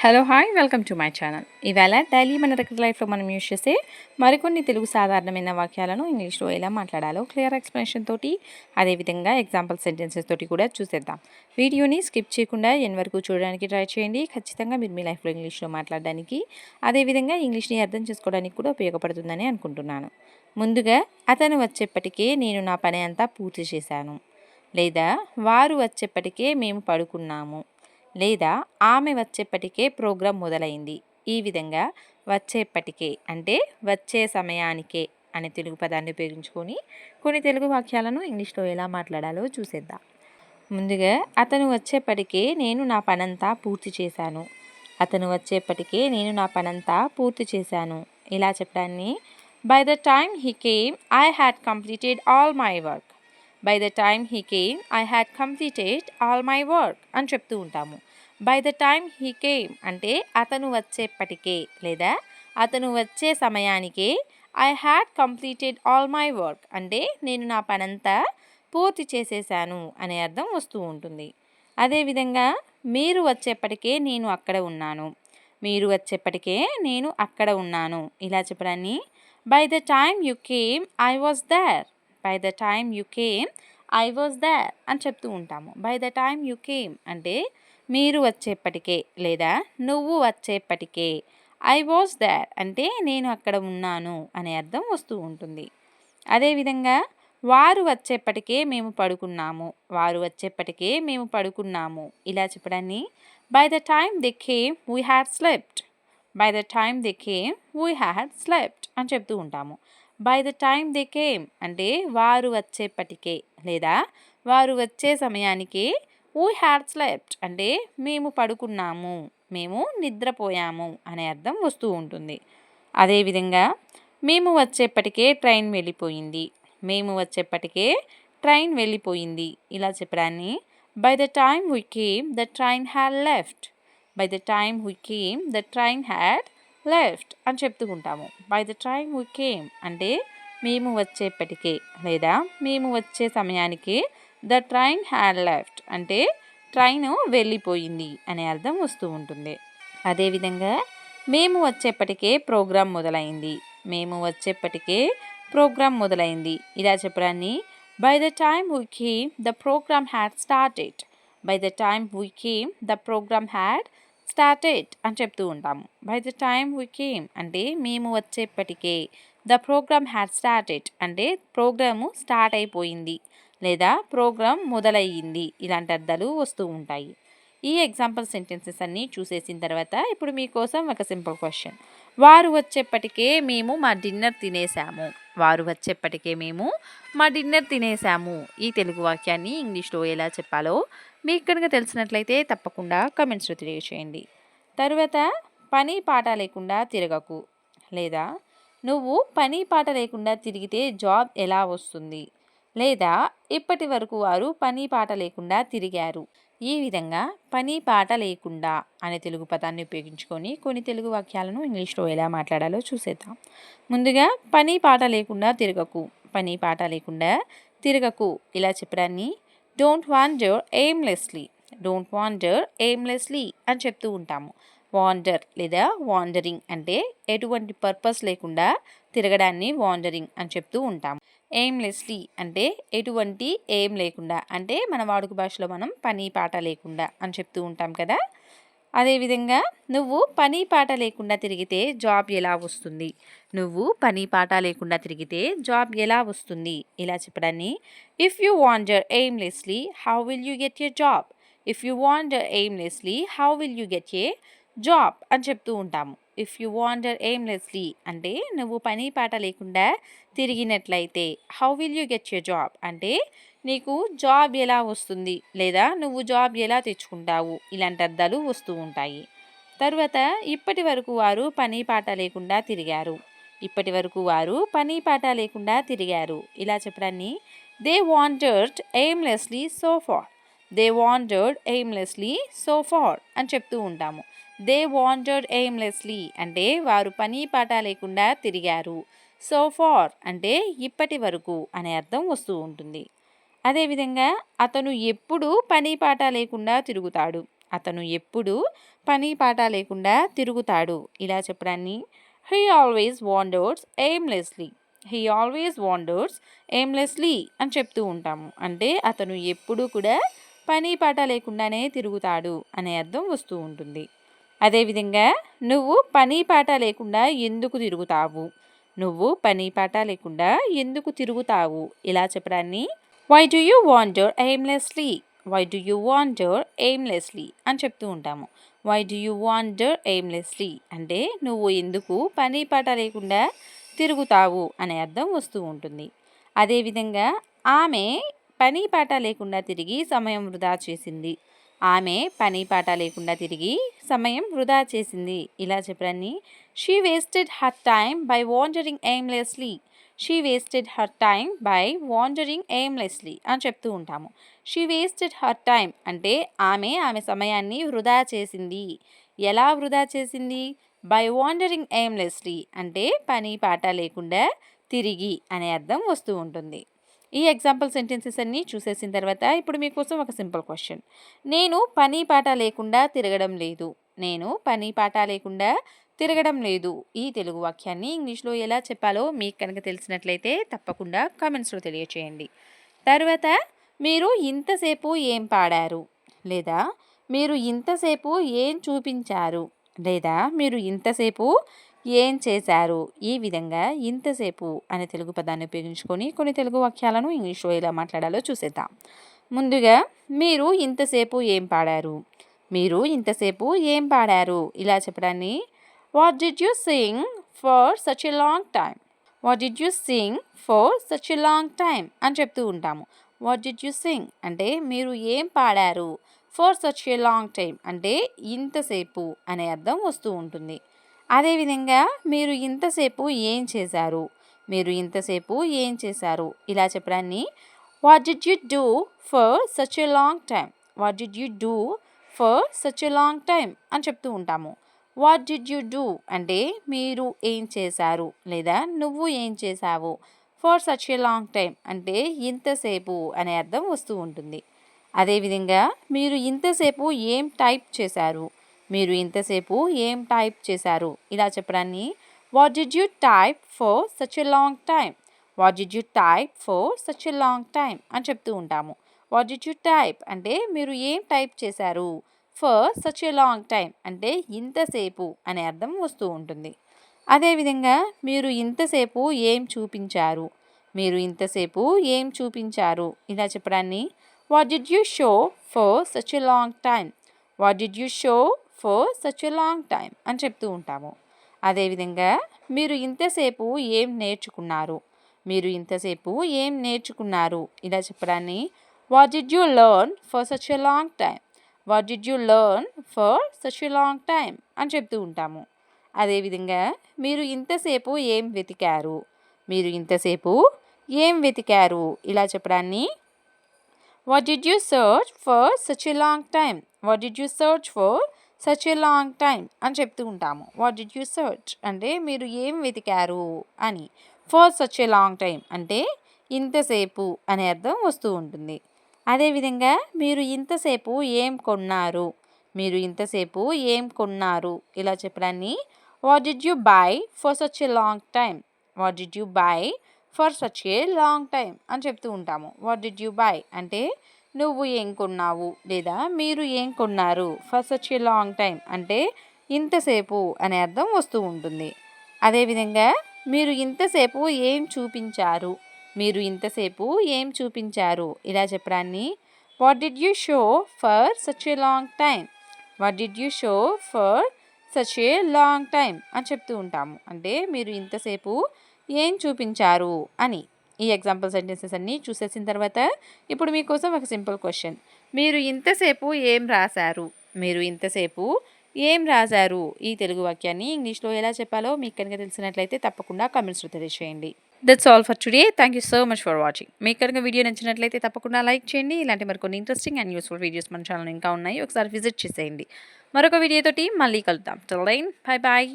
Hello hi welcome to my channel ఇవాళ daily మన regular లైఫ్లో మనం యూజ్ చేసే మరికొన్ని తెలుగు సాధారణమైన వాక్యాలను ఇంగ్లీష్లో ఎలా మాట్లాడాలో క్లియర్ ఎక్స్ప్లెనేషన్ తోటి అదేవిధంగా ఎగ్జాంపుల్ సెంటెన్సెస్ తోటి కూడా చూసేద్దాం. వీడియోని స్కిప్ చేయకుండా ఎన్ వరకు చూడడానికి ట్రై చేయండి. ఖచ్చితంగా మీరు మీ లైఫ్లో ఇంగ్లీష్లో మాట్లాడడానికి అదేవిధంగా ఇంగ్లీష్ని అర్థం చేసుకోవడానికి కూడా ఉపయోగపడుతుందని అనుకుంటున్నాను. ముందుగా అతను వచ్చేప్పటికే నేను నా పని అంతా పూర్తి చేశాను. లేదా వారు వచ్చేప్పటికే మేము పడుకున్నాము. లేదా ఆమె వచ్చేప్పటికే ప్రోగ్రాం మొదలైంది. ఈ విధంగా వచ్చేప్పటికే అంటే వచ్చే సమయానికే అనే తెలుగు పదాన్ని ఉపయోగించుకొని కొన్ని తెలుగు వాక్యాలను ఇంగ్లీష్లో ఎలా మాట్లాడాలో చూసేద్దాం. ముందుగా అతను వచ్చేప్పటికే నేను నా పనంతా పూర్తి చేశాను. అతను వచ్చేప్పటికే నేను నా పనంతా పూర్తి చేశాను. ఇలా చెప్పడాన్ని by the time he came I had completed all my work by the time he came I had completed all my work అని చెప్తూ ఉంటాము. By the time he came అంటే అతను వచ్చేప్పటికే లేదా అతను వచ్చే సమయానికే I had completed all my work అంటే నేను నా పనంతా పూర్తి చేసేసాను అనే అర్థం వస్తూ ఉంటుంది. అదేవిధంగా మీరు వచ్చేప్పటికే నేను అక్కడ ఉన్నాను. మీరు వచ్చేప్పటికే నేను అక్కడ ఉన్నాను. ఇలా చెప్పడాన్ని by the time you came I was there by the time you came I was there అని చెప్తూ ఉంటాము. By the time you came అంటే మీరు వచ్చేప్పటికే లేదా నువ్వు వచ్చేప్పటికే. ఐ వాజ్ దర్ అంటే నేను అక్కడ ఉన్నాను అనే అర్థం వస్తూ ఉంటుంది. అదేవిధంగా వారు వచ్చేప్పటికే మేము పడుకున్నాము. వారు వచ్చేప్పటికే మేము పడుకున్నాము. ఇలా చెప్పడాన్ని by the time they came we had slept by the time they came we had slept అని చెప్తూ ఉంటాము. By the time they came అంటే వారు వచ్చేప్పటికే లేదా వారు వచ్చే సమయానికి వీ హ్యాడ్ స్లెప్ట్ అంటే మేము పడుకున్నాము. మేము నిద్రపోయాము అనే అర్థం వస్తూ ఉంటుంది. అదేవిధంగా మేము వచ్చేప్పటికే ట్రైన్ వెళ్ళిపోయింది. మేము వచ్చేప్పటికే ట్రైన్ వెళ్ళిపోయింది. ఇలా చెప్పడాన్ని by the time we came the train had left by the time we came the train had left అని చెప్తూ ఉంటాము. By the time we came అంటే మేము వచ్చేప్పటికే లేదా మేము వచ్చే సమయానికి ద ట్రైన్ హ్యాడ్ లెఫ్ట్ అంటే ట్రైన్ వెళ్ళిపోయింది అనే అర్థం వస్తూ ఉంటుంది. అదేవిధంగా మేము వచ్చేప్పటికే ప్రోగ్రాం మొదలైంది. మేము వచ్చేప్పటికే ప్రోగ్రాం మొదలైంది. ఇలా చెప్పడాన్ని by the time we came the programme had started by the time we came the programme had started అని చెప్తూ ఉంటాము by the time we came అంటే మేము వచ్చేప్పటికే. ద ప్రోగ్రామ్ హ్యాడ్ స్టార్టెడ్ అంటే ప్రోగ్రాము స్టార్ట్ అయిపోయింది. లేదా ప్రోగ్రామ్ మొదలయ్యింది. ఇలాంటి అర్థాలు వస్తూ ఉంటాయి. ఈ ఎగ్జాంపుల్ సెంటెన్సెస్ అన్నీ చూసేసిన తర్వాత ఇప్పుడు మీకోసం ఒక సింపుల్ క్వశ్చన్. వారు వచ్చేప్పటికే మేము మా డిన్నర్ తినేసాము వారు వచ్చేప్పటికే మేము మా డిన్నర్ తినేసాము ఈ తెలుగు వాక్యాన్ని ఇంగ్లీష్లో ఎలా చెప్పాలో మీకు కనుక తెలిసినట్లయితే తప్పకుండా కమెంట్స్లో తెలియచేయండి తరువాత పని పాట లేకుండా తిరగకు. లేదా నువ్వు పని పాట లేకుండా తిరిగితే జాబ్ ఎలా వస్తుంది? లేదా ఇప్పటి వరకు వారు పని పాట లేకుండా తిరిగారు. ఈ విధంగా పని పాట లేకుండా అనే తెలుగు పదాన్ని ఉపయోగించుకొని కొన్ని తెలుగు వాక్యాలను ఇంగ్లీష్లో ఎలా మాట్లాడాలో చూసేద్దాం. ముందుగా పని పాట లేకుండా తిరగకు పని పాట లేకుండా తిరగకు ఇలా చెప్పడాన్ని don't wander aimlessly don't wander aimlessly అని చెప్తూ ఉంటాము. వాండర్ లేదా వాండరింగ్ అంటే ఎటువంటి పర్పస్ లేకుండా తిరగడాన్ని వాండరింగ్ అని చెప్తూ ఉంటాము. ఎయిమ్లెస్లీ అంటే ఎటువంటి ఎయిమ్ లేకుండా అంటే మన వాడుక భాషలో మనం పని పాట లేకుండా అని చెప్తూ ఉంటాం కదా. అదేవిధంగా నువ్వు పని పాట లేకుండా తిరిగితే జాబ్ ఎలా వస్తుంది? నువ్వు పని పాట లేకుండా తిరిగితే జాబ్ ఎలా వస్తుంది? ఇలా చెప్పడాన్ని if you wander aimlessly how will you get a job if you wander aimlessly how will you get a job అని చెప్తూ ఉంటాము. ఇఫ్ యు వాండర్ ఎయిమ్లెస్లీ అంటే నువ్వు పని పాట లేకుండా తిరిగినట్లయితే how will you get your job అంటే నీకు జాబ్ ఎలా వస్తుంది? లేదా నువ్వు జాబ్ ఎలా తెచ్చుకుంటావు? ఇలాంటి అర్థాలు వస్తూ ఉంటాయి. తరువాత ఇప్పటి వరకు వారు పని పాట లేకుండా తిరిగారు. ఇప్పటి వరకు వారు పని పాట లేకుండా తిరిగారు. ఇలా చెప్పడాన్ని they wandered aimlessly so far they wandered aimlessly so far అని చెప్తూ ఉంటాము. దే వాంటెడ్ ఎయిమ్లెస్లీ అంటే వారు పని పాట లేకుండా తిరిగారు. సో ఫార్ అంటే ఇప్పటి వరకు అనే అర్థం వస్తూ ఉంటుంది. అదేవిధంగా అతను ఎప్పుడు పని పాట లేకుండా తిరుగుతాడు. అతను ఎప్పుడు పని పాట లేకుండా తిరుగుతాడు. ఇలా చెప్పడాన్ని. He always wanders aimlessly. He always wanders aimlessly అని చెప్తూ ఉంటాము. అంటే అతను ఎప్పుడూ కూడా పని పాట లేకుండానే తిరుగుతాడు అనే అర్థం వస్తూ ఉంటుంది. అదేవిధంగా నువ్వు పని పాట లేకుండా ఎందుకు తిరుగుతావు? నువ్వు పని పాట లేకుండా ఎందుకు తిరుగుతావు? ఇలా చెప్పడాన్ని why do you wander aimlessly why do you wander aimlessly అని చెప్తూ ఉంటాము. Why do you wander aimlessly అంటే నువ్వు ఎందుకు పని పాట లేకుండా తిరుగుతావు అనే అర్థం వస్తూ ఉంటుంది. అదేవిధంగా ఆమె పని పాట లేకుండా తిరిగి సమయం వృధా చేసింది. ఆమె పని పాట లేకుండా తిరిగి సమయం వృధా చేసింది ఇలా చెప్పరాన్ని. She wasted her time by wandering aimlessly she wasted her time by wandering aimlessly అని చెప్తూ ఉంటాము. షీ వేస్టెడ్ హర్ టైమ్ అంటే ఆమె ఆమె సమయాన్ని వృధా చేసింది. ఎలా వృధా చేసింది? బై వాండరింగ్ ఎయిమ్లెస్లీ అంటే పని పాట లేకుండా తిరిగి అనే అర్థం వస్తూ ఉంటుంది. ఈ ఎగ్జాంపుల్ సెంటెన్సెస్ అన్నీ చూసేసిన తర్వాత ఇప్పుడు మీకోసం ఒక సింపుల్ క్వశ్చన్. నేను పని పాట లేకుండా తిరగడం లేదు. నేను పని పాట లేకుండా తిరగడం లేదు. ఈ తెలుగు వాక్యాన్ని ఇంగ్లీష్లో ఎలా చెప్పాలో మీకు కనుక తెలిసినట్లయితే తప్పకుండా కామెంట్స్లో తెలియచేయండి. తర్వాత మీరు ఇంతసేపు ఏం పాడారు? లేదా మీరు ఇంతసేపు ఏం చూపించారు? లేదా మీరు ఇంతసేపు ఏం చేశారు? ఈ విధంగా ఇంతసేపు అనే తెలుగు పదాన్ని ఉపయోగించుకొని కొన్ని తెలుగు వాక్యాలను ఇంగ్లీష్లో ఎలా మాట్లాడాలో చూసేద్దాం. ముందుగా మీరు ఇంతసేపు ఏం పాడారు? మీరు ఇంతసేపు ఏం పాడారు? ఇలా చెప్పడాన్ని what did you sing for such a long time what did you sing for such a long time అని చెప్తూ ఉంటాము. వాట్ డిడ్ యూ సింగ్ అంటే మీరు ఏం పాడారు? For such a long time అంటే ఇంతసేపు అనే అర్థం వస్తూ ఉంటుంది. అదేవిధంగా మీరు ఇంతసేపు ఏం చేశారు? మీరు ఇంతసేపు ఏం చేశారు? ఇలా చెప్పడాన్ని what did you do for such a long time what did you do for such a long time అని చెప్తూ ఉంటాము. వాట్ డిడ్ యూ డూ అంటే మీరు ఏం చేశారు? లేదా నువ్వు ఏం చేశావు for such a long time అంటే ఇంతసేపు అనే అర్థం వస్తూ ఉంటుంది. అదేవిధంగా మీరు ఇంతసేపు ఏం టైప్ చేశారు? మీరు ఇంతసేపు ఏం టైప్ చేశారు? ఇలా చెప్పడాన్ని. What did you type for such a long time what did you type for such a long time అని చెప్తూ ఉంటాము. వాట్ డిడ్ యూ టైప్ అంటే మీరు ఏం టైప్ చేశారు? For such a long time అంటే ఇంతసేపు అనే అర్థం వస్తూ ఉంటుంది. అదేవిధంగా మీరు ఇంతసేపు ఏం చూపించారు? మీరు ఇంతసేపు ఏం చూపించారు? ఇలా చెప్పడాన్ని. What did you show for such a long time what did you show for such a long time అని చెప్తూ ఉంటాము. అదేవిధంగా మీరు ఇంతసేపు ఏం నేర్చుకున్నారు? మీరు ఇంతసేపు ఏం నేర్చుకున్నారు? ఇలా చెప్పడాన్ని what did you learn for such a long time what did you learn for such a long time అని చెప్తూ ఉంటాము. అదేవిధంగా మీరు ఇంతసేపు ఏం వెతికారు? మీరు ఇంతసేపు ఏం వెతికారు? ఇలా చెప్పడాన్ని what did you search for such a long time what did you search for such a long time అని చెప్తూ ఉంటాము. వాట్ డిడ్ యూ సర్చ్ అంటే మీరు ఏం వెతికారు అని. For such a long time అంటే ఇంతసేపు అనే అర్థం వస్తూ ఉంటుంది. అదేవిధంగా మీరు ఇంతసేపు ఏం కొన్నారు? మీరు ఇంతసేపు ఏం కొన్నారు? ఇలా చెప్పడాన్ని what did you buy for such a long time what did you buy for such a long time అని చెప్తూ ఉంటాము. వాట్ డిడ్ యూ బై అంటే నువ్వు ఏం కొన్నావు? లేదా మీరు ఏం కొన్నారు? For such a long time అంటే ఇంతసేపు అనే అర్థం వస్తూ ఉంటుంది. అదేవిధంగా మీరు ఇంతసేపు ఏం చూపించారు? మీరు ఇంతసేపు ఏం చూపించారు? ఇలా చెప్పడాన్ని what did you show for such a long time what did you show for such a long time అని చెప్తూ ఉంటాము. అంటే మీరు ఇంతసేపు ఏం చూపించారు? అని. ఈ ఎగ్జాంపుల్ సెంటెన్సెస్ అన్నీ చూసేసిన తర్వాత ఇప్పుడు మీకోసం ఒక సింపుల్ క్వశ్చన్. మీరు ఇంతసేపు ఏం రాశారు? మీరు ఇంతసేపు ఏం రాశారు? ఈ తెలుగు వాక్యాన్ని ఇంగ్లీష్లో ఎలా చెప్పాలో మీకు కనుక తెలిసినట్లయితే తప్పకుండా కమెంట్స్లో తెలియజేయండి. That's all for today thank you so much for watching మీకు కనుక వీడియో నచ్చినట్లయితే తప్పకుండా లైక్ చేయండి. ఇలాంటి మరికొన్ని ఇంట్రెస్టింగ్ అండ్ యూస్ఫుల్ వీడియోస్ మన ఛానల్ ఇంకా ఉన్నాయి. ఒకసారి విజిట్ చేసేయండి. మరొక వీడియోతోటి మళ్ళీ కలుద్దాం. Line bye bye